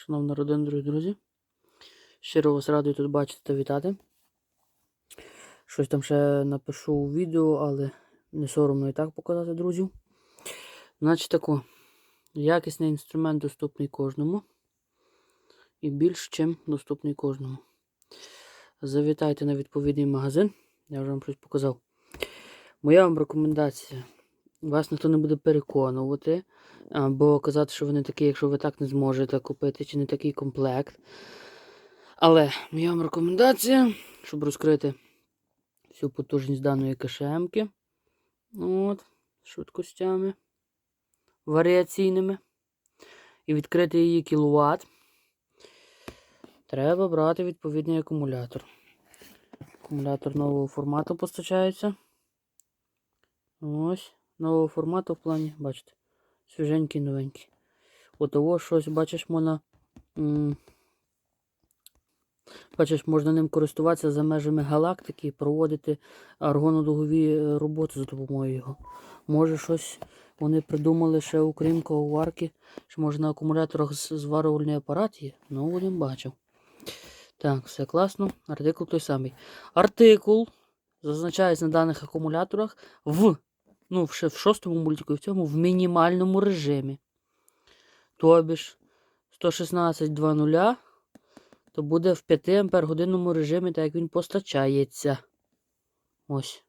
Шановна родина, дорогі друзі. Щиро вас радий тут бачити та вітати. Щось там ще напишу у відео, але не соромно і так показати друзів. Значить тако, якісний інструмент доступний кожному. І більш чим доступний кожному. Завітайте на відповідний магазин. Я вже вам щось показав. Моя вам рекомендація. Вас ніхто не буде переконувати, або казати, що ви не такі, якщо ви так не зможете купити, чи не такий комплект. Але моя вам рекомендація, щоб розкрити всю потужність даної кишемки. От, швидкостями варіаційними. І відкрити її кіловат. Треба брати відповідний акумулятор. Акумулятор нового формату постачається. Ось, нового формату в плані, бачите, свіженький новенький. От того щось, бачиш, можна. Бачиш, можна ним користуватися за межами галактики і проводити аргонодугові е, роботи за допомогою його. Може щось вони придумали ще окрім коварки, що може на акумуляторах зварювальний апарат є. Ну, будемо бачив. Так, все класно. Артикул той самий. Артикул зазначається на даних акумуляторах в, ну, ще в шостому мультику і в цьому в мінімальному режимі. Тобі ж 116.2.0 то буде в 5 ампер режимі, так як він постачається. Ось.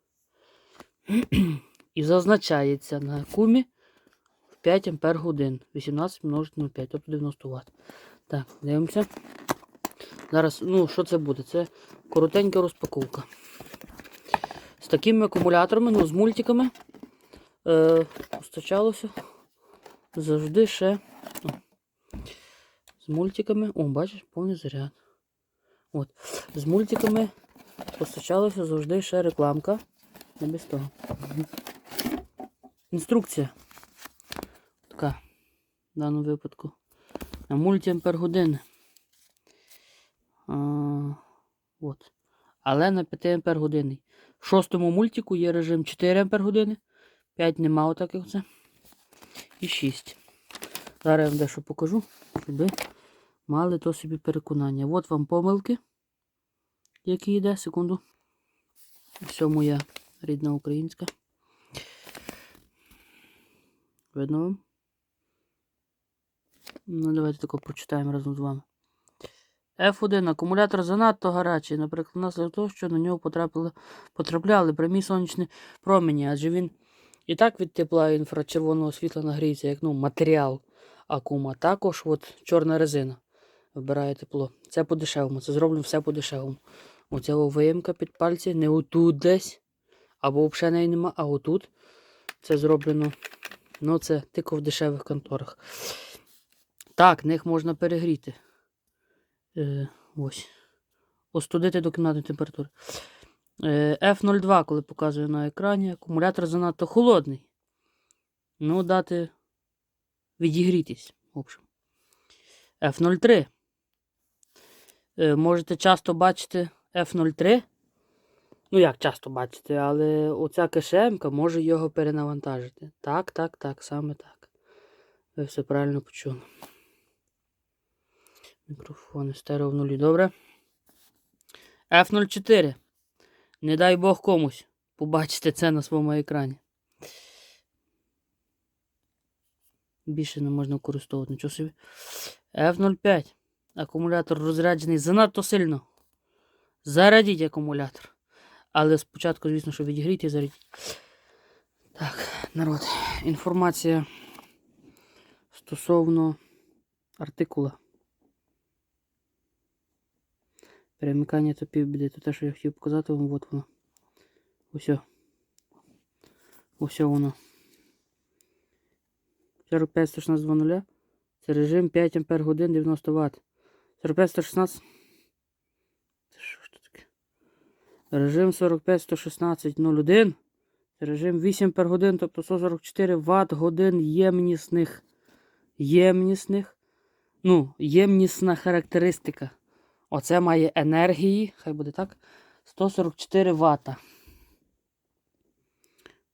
І зазначається на кумі в 5 ампер годин. 18 множити на 5, тобто 90 Вт. Так, дивимося. Зараз, ну, що це буде? Це коротенька розпаковка. З такими акумуляторами, ну, з мультиками е, постачалося завжди ще. О, з мультиками. О, бачиш, повний заряд. От. З мультиками постачалося завжди ще рекламка. Не без того. Інструкція. Така. В даному випадку. На мультиампер години. А, от. Але на 5 ампер години. В шостому мультику є режим 4 ампер години. 5 нема отак як це. І 6. Зараз я вам дещо покажу, щоб ви мали то собі переконання. От вам помилки, які йде, секунду. Все моя рідна українська. Видно вам? Ну, давайте тако прочитаємо разом з вами. F1. Акумулятор занадто гарячий, наприклад, внаслідок того, що на нього потрапили, потрапляли прямі сонячні промені, адже він і так від тепла інфрачервоного світла нагріється, як ну, матеріал акума. Також от, чорна резина вибирає тепло. Це по-дешевому, це зроблено все по-дешевому. Оця виємка під пальці, не отут десь, або взагалі неї нема, а отут. Це зроблено. Ну, це тільки в дешевих конторах. Так, них можна перегріти. Е, ось. Остудити до кімнатної температури. Е, F02, коли показує на екрані, акумулятор занадто холодний. Ну, дати відігрітись. В общем. F03. Е, можете часто бачити F03. Ну, як часто бачите, але оця кишемка може його перенавантажити. Так, так, так, саме так. Ви все правильно почули. Мікрофони стерео в нулі, добре. F04. Не дай Бог комусь побачити це на своєму екрані. Більше не можна використовувати нічого собі. F05. Акумулятор розряджений занадто сильно. Зарядіть акумулятор. Але спочатку, звісно, що відігрійте і зарядіть. Так, народ. Інформація стосовно артикула. Перемикання то півбіди. То те, що я хотів показати вам, от воно. Усьо. Усьо воно. 45 116 00. Це режим 5 ампер годин 90 Вт. 45 116. Це що ж таке? Режим 45 116 01. Це режим 8 ампер годин, тобто 144 Вт годин ємнісних. Ємнісних. Ну, ємнісна характеристика. Оце має енергії, хай буде так. 144 Вт.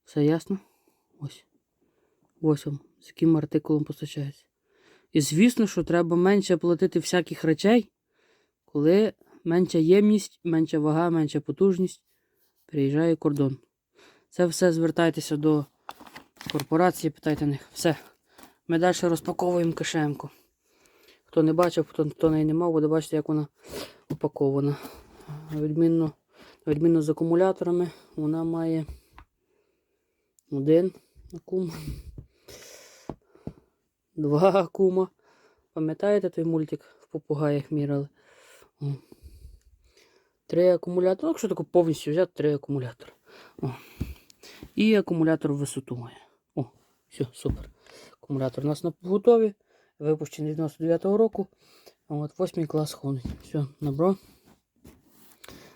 Все ясно? Ось. Ось вам, з яким артикулом постачається. І звісно, що треба менше платити всяких речей, коли менша ємність, менша вага, менша потужність переїжджає кордон. Це все звертайтеся до корпорації, питайте них. Все. Ми далі розпаковуємо кишенку. Хто не бачив, хто, хто неї не мав, буде бачити, як вона упакована. Відмінно, відмінно з акумуляторами вона має один акум, два акума. Пам'ятаєте той мультик в попугаях мірили? Три акумулятори. Ну, якщо тако повністю взяти, три акумулятори. О. І акумулятор в висоту має. О, все, супер. Акумулятор у нас на готові. Випущений 99-го року. От 8 клас ходить. Все, добро.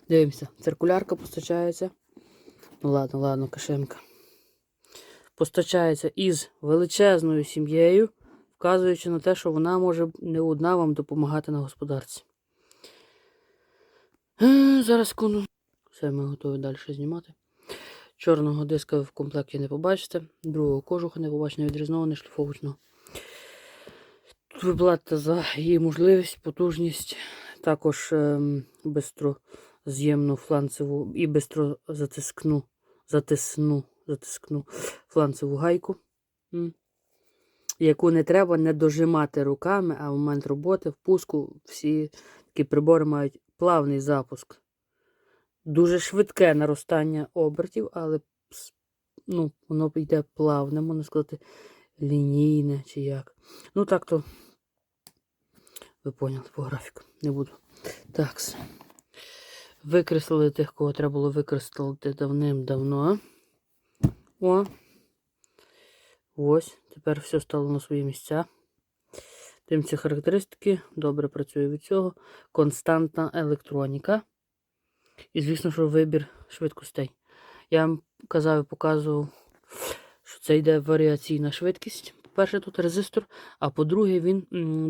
Дивимося. Циркулярка постачається. Ну ладно, ладно, кишенка. Постачається із величезною сім'єю, вказуючи на те, що вона може не одна вам допомагати на господарці. Зараз секунду. Все, ми готові далі знімати. Чорного диска в комплекті не побачите. Другого кожуха не побачите, відрізного, не шліфовочного. Тут ви платите за її можливість, потужність, також ем, бистроз'ємну фланцеву і бистрозатискну, затисну, затискну фланцеву гайку, яку не треба не дожимати руками, а в момент роботи, впуску, всі такі прибори мають плавний запуск. Дуже швидке наростання обертів, але ну, воно йде плавне, можна сказати, лінійне чи як. Ну так то ви поняли по графіку. Не буду. Так. Викреслили тих, кого треба було викреслити давним-давно. О. Ось. Тепер все стало на свої місця. Тим ці характеристики добре працює від цього. Константна електроніка. І, звісно, що вибір швидкостей. Я вам казав і показував, що це йде варіаційна швидкість. По-перше, тут резистор, а по-друге, він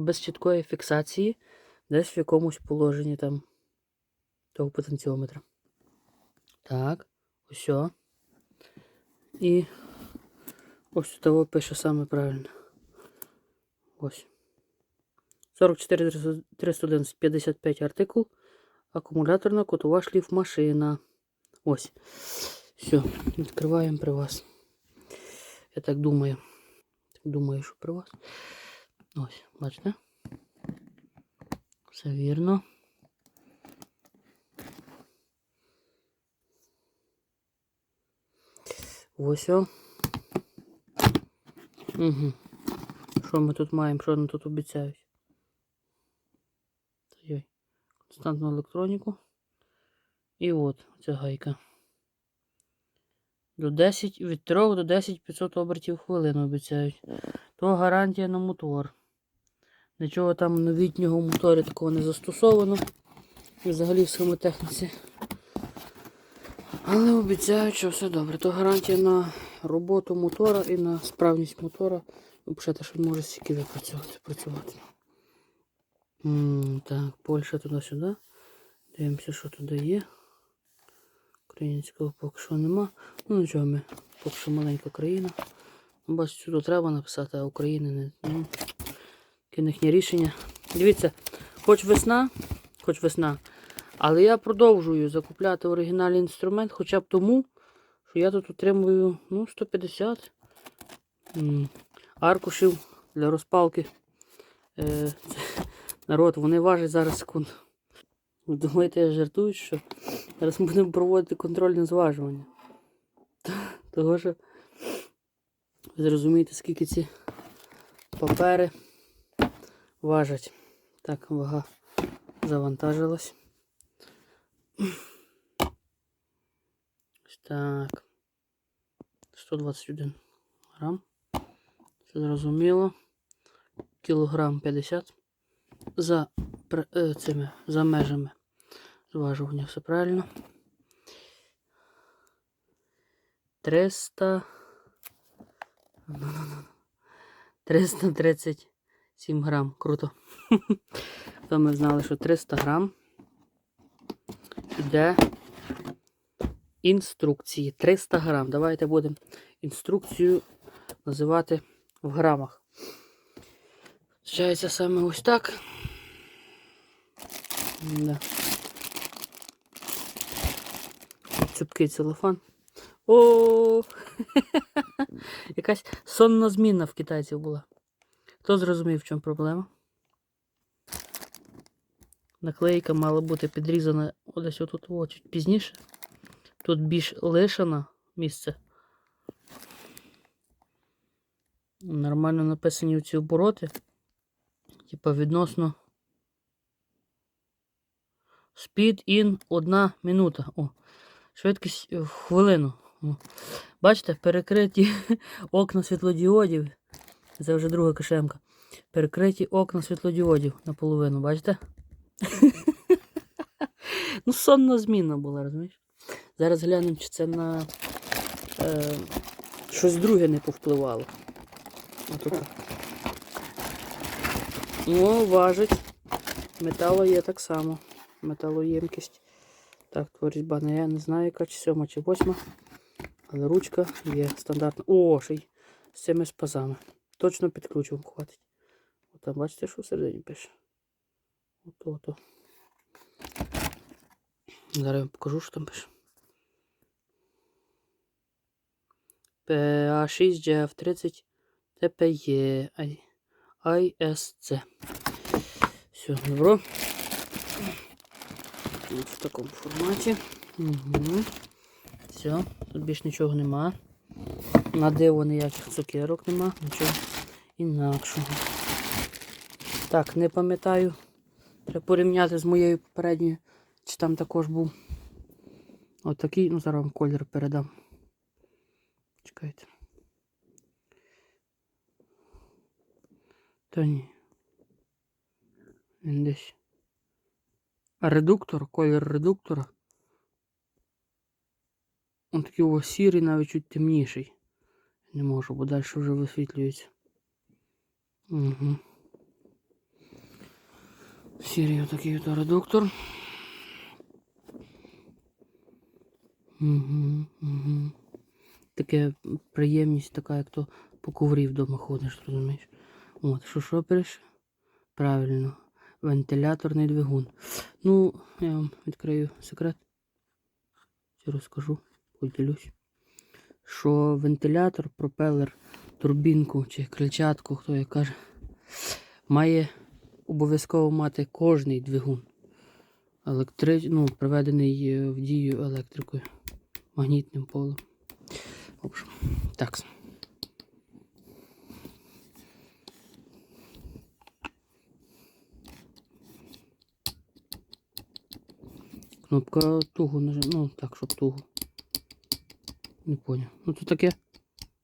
без чіткої фіксації, десь в якомусь положенні там того потенціометра. Так, о. І ось того пише саме правильно. Ось. 44 311 55 артикул. Акумуляторна котова шліфмашина. Ось. Все, відкриваємо при вас. Я так думаю. Думаю, що при вас. Ось, бачите? Все вірно. Ось о. Угу. Що ми тут маємо? Що нам тут обіцяють? Константну електроніку. І от ця гайка. До 10, від 3 до 10 500 обертів хвилину обіцяють. То гарантія на мотор. Нічого там новітнього в моторі такого не застосовано. Взагалі в схемотехніці. Але обіцяють, що все добре. То гарантія на роботу мотора і на справність мотора. Взагалі, що він може стільки випрацювати працювати. М, так, Польща туди-сюди. Дивимося, що туди є. Українського поки що нема. Ну нічого, ми поки що маленька країна. Ну, Бачите, сюди треба написати, а України не. Ну, таке їхнє рішення. Дивіться, хоч весна, хоч весна. Але я продовжую закупляти оригінальний інструмент хоча б тому, що я тут отримую ну, 150 аркушів для розпалки. Е, народ, вони важать зараз секунду. Думаєте, я жартую, що зараз ми будемо проводити контрольне зважування. Того що ви зрозумієте, скільки ці папери важать. Так, вага завантажилась. Так. 121 грам. Все зрозуміло. Кілограм 50 за е, цими за межами зважування все правильно. 300 Ну-ну-ну. 337 грам. Круто. То ми знали, що 300 грам іде інструкції. 300 грам. Давайте будемо інструкцію називати в грамах. Зчається саме ось так. Да. Цупкий целофан. О! Якась сонна зміна в китайців була. Хто зрозумів, в чому проблема? Наклейка мала бути підрізана десь отут о, чуть пізніше. Тут більш лишено місце. Нормально написані ці обороти. Типа відносно. Speed in 1 минута. О, швидкість в хвилину. Бачите, перекриті окна світлодіодів. Це вже друга кишемка. Перекриті окна світлодіодів наполовину, бачите? ну, сонна зміна була, розумієш? Зараз глянемо, чи це на е, щось друге не повпливало. Отут. Ну, важить. Метало є так само. Металоємкість. Так, то різьба не я не знаю, яка чи сьома, чи восьма. Але ручка є стандартна. О, ще й з цими спазами. Точно під ключом хватить. От там бачите, що всередині пише. Ото, ото. Зараз я вам покажу, що там пише. PA6 GF30 TPE ISC. Все, добро. От в такому форматі. Угу. Все, тут більш нічого нема. На диво ніяких цукерок нема, нічого інакшого. Так, не пам'ятаю. Треба порівняти з моєю попередньою, чи там також був. Отакий, ну зараз вам колір передам. Чекайте. Та ні. Він десь. Редуктор, колір редуктора. Он такий у вас сірий, навіть чуть темніший. Не можу, бо далі вже висвітлюється. Угу. Сірий отакий от редуктор. Угу, угу. Таке приємність така, як то по коврі вдома ходиш, розумієш? От, що пише? Правильно. Вентиляторний двигун. Ну, я вам відкрию секрет. Чи розкажу, поділюсь. Що вентилятор, пропелер, турбінку чи крильчатку, хто як каже, має обов'язково мати кожний двигун. Електри... Ну, приведений е, в дію електрикою, магнітним полем. В общем, так. Кнопка туго нажим... Ну, так, щоб туго. Не поняв. Ну тут таке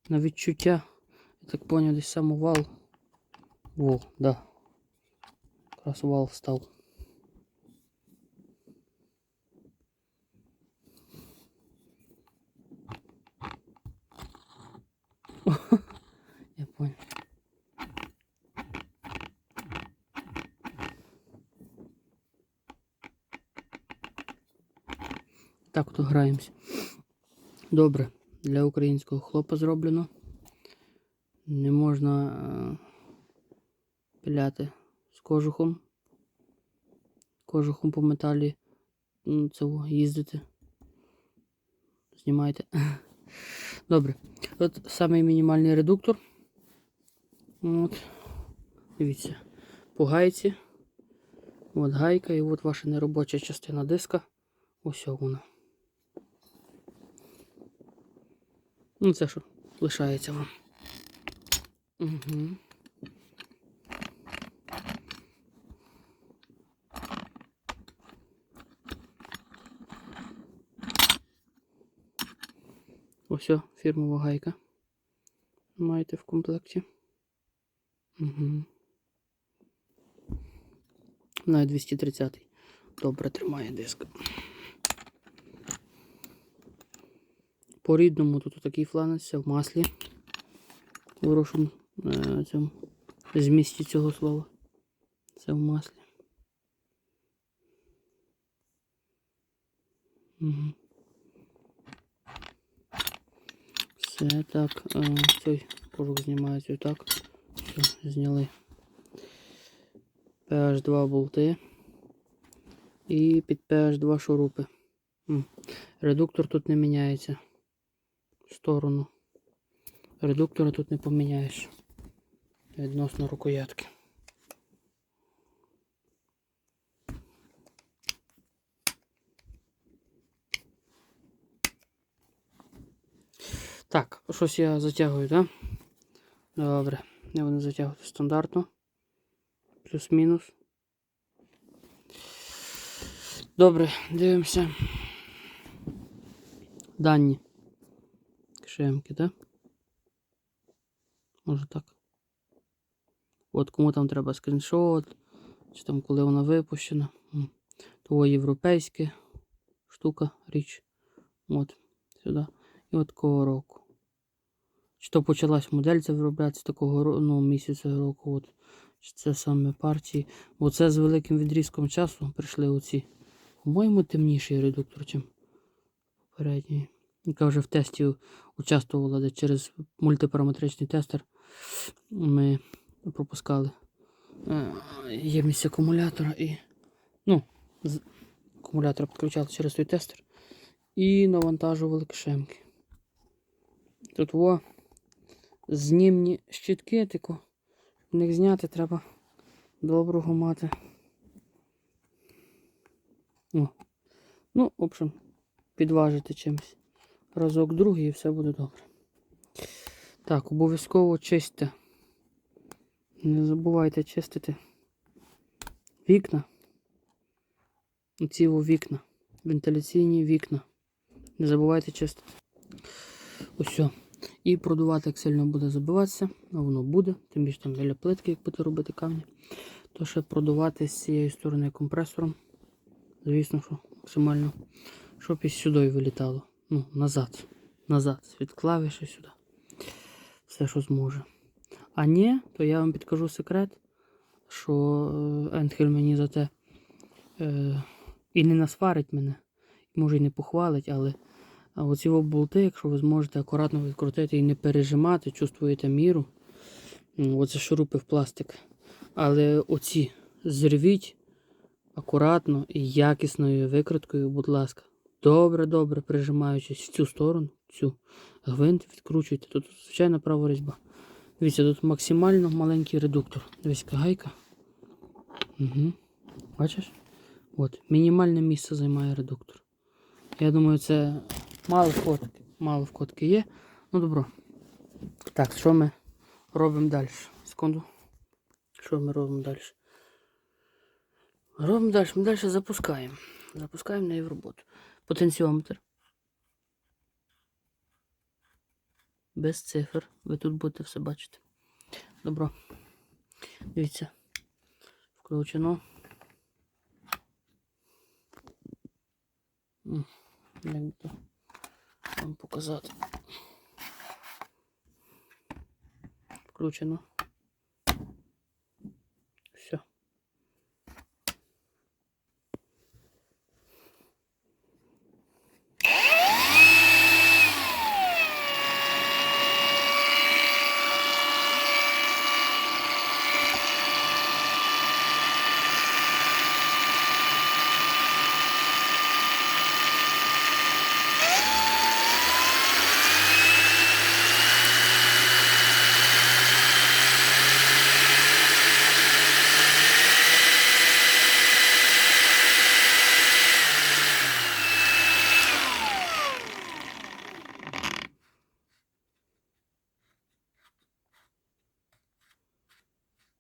на відчуття. Я так поняв, десь самовал. Во, да. Якраз вал став. Я понял. Так от граємося. Добре, для українського хлопа зроблено. Не можна е, пиляти з кожухом. Кожухом по металі цього їздити. Знімайте. Добре. От самий мінімальний редуктор. От. Дивіться. По гайці. От гайка і от ваша неробоча частина диска. Ось вона. Ну, це що лишається вам. Угу. Ось фірмова гайка. Маєте в комплекті. Угу. Навіть 230 Добре тримає диск. По рідному тут такий фланець, в маслі. Хорошому е, цьому змісті цього слова. Це в маслі. Угу. Все так. Е, цей кожух знімається так. Все, зняли. PH2 болти і під PH2 шурупи. Редуктор тут не міняється. Сторону. Редуктора тут не поміняєш. Відносно рукоятки. Так, щось я затягую, так? Да? Добре. Я буду затягувати стандартно. Плюс-мінус. Добре, дивимося. Дані. Кишемки, так? Може так. От кому там треба скріншот, чи там коли вона випущена. То європейська штука, річ. От, сюди. І от такого року. Чи то почалась модель ця вироблятися такого ну, місяця року. От. Чи це саме партії. Бо це з великим відрізком часу прийшли оці. По-моєму, темніший редуктор, чим попередній. Яка вже в тесті участвувала, де через мультипараметричний тестер ми пропускали е, ємність акумулятора і. Ну, з акумулятора підключали через той тестер і навантажували кишемки. Тут во знімні щітки, тако. Щоб них зняти треба доброго мати. О. Ну, в общем, підважити чимось. Разок другий і все буде добре. Так, обов'язково чистите. Не забувайте чистити вікна. Оці вікна. Вентиляційні вікна. Не забувайте чистити. Ось. І продувати, як сильно буде забиватися, а воно буде, тим більше там біля плитки, як буде робити камні. То ще продувати з цієї сторони компресором. Звісно, що максимально, щоб і сюди вилітало. Ну, назад. Назад. Від клавіші сюди. Все, що зможе. А ні, то я вам підкажу секрет, що е, Енхель мені за те е, і не насварить мене, може і не похвалить, але оці болти, якщо ви зможете акуратно відкрутити і не пережимати, чувствуєте міру. Оце шурупи в пластик. Але оці зрвіть акуратно і якісною викруткою, будь ласка. Добре, добре прижимаючись в цю сторону, цю гвинт відкручуйте. Тут звичайна права різьба. Дивіться, тут максимально маленький редуктор. Яка гайка. Угу. Бачиш? От, мінімальне місце займає редуктор. Я думаю, це мало вкотки. Мало вкотки є. Ну добро. Так, що ми робимо далі? Секунду. Що ми робимо далі? Робимо далі. Ми далі запускаємо. Запускаємо неї в роботу. Потенціометр. Без цифр. Ви тут будете все бачити. Добро. Дивіться. Включено. Як би то вам показати. Включено. Все.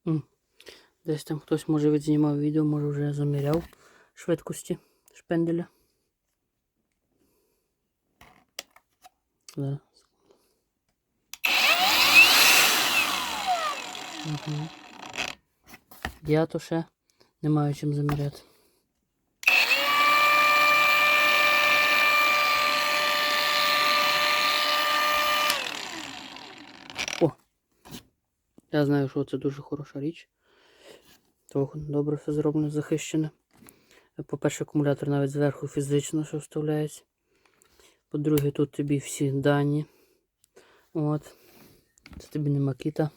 М. Десь там хтось може відзнімав відео, може вже заміряв швидкості шпенделя. Зараз. Угу. Я то ще не маю чим заміряти. О! Я знаю, що це дуже хороша річ. То добре все зроблено, захищене. По-перше, акумулятор навіть зверху фізично що вставляється. По-друге, тут тобі всі дані. От. Це тобі не макіта.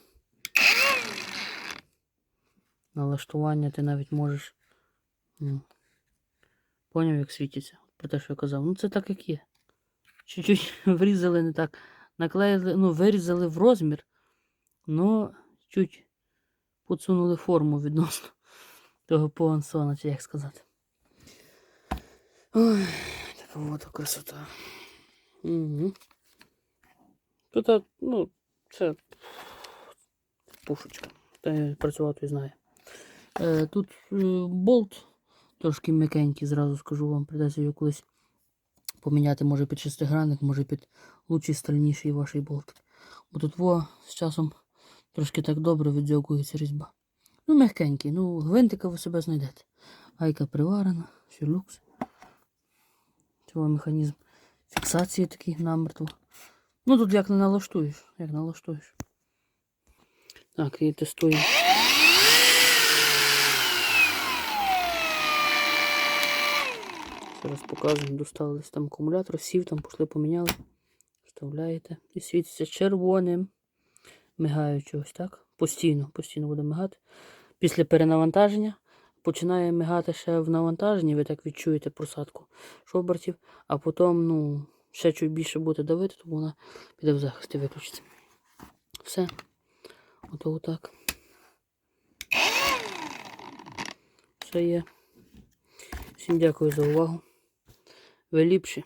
налаштування ти навіть можеш. Ну, поняв, як світиться. Про те, що я казав. Ну це так як є. Чуть-чуть врізали не так. Наклеїли, ну, вирізали в розмір, ну, чуть подсунули форму відносно того поансона, чи як сказати. Ой, така от красота. Угу. Тут, ну, це пушечка. Та я працював, знає. Е, тут е, болт трошки м'якенький, зразу скажу вам, придеться його колись поміняти, може під шестигранник, може під лучший стальніший ваш болт. Бо тут во з часом трошки так добре віддзьокується різьба. Ну, м'якенький, ну, гвинтика ви себе знайдете. Гайка приварена, все люкс. Цього механізм фіксації такий намертво. Ну тут як не налаштуєш, як налаштуєш. Так, і тестуємо. Зараз показуємо, достали там акумулятор, сів, там пішли поміняли. Вставляєте. І світиться червоним. Мигаючи ось так. Постійно, постійно буде мигати. Після перенавантаження починає мигати ще в навантаженні, ви так відчуєте просадку шобертів, а потім, ну, ще чуть більше буде давити, то вона піде в захист і виключиться. Все. Ото отак. Все є. Всім дякую за увагу. Ви ліпші.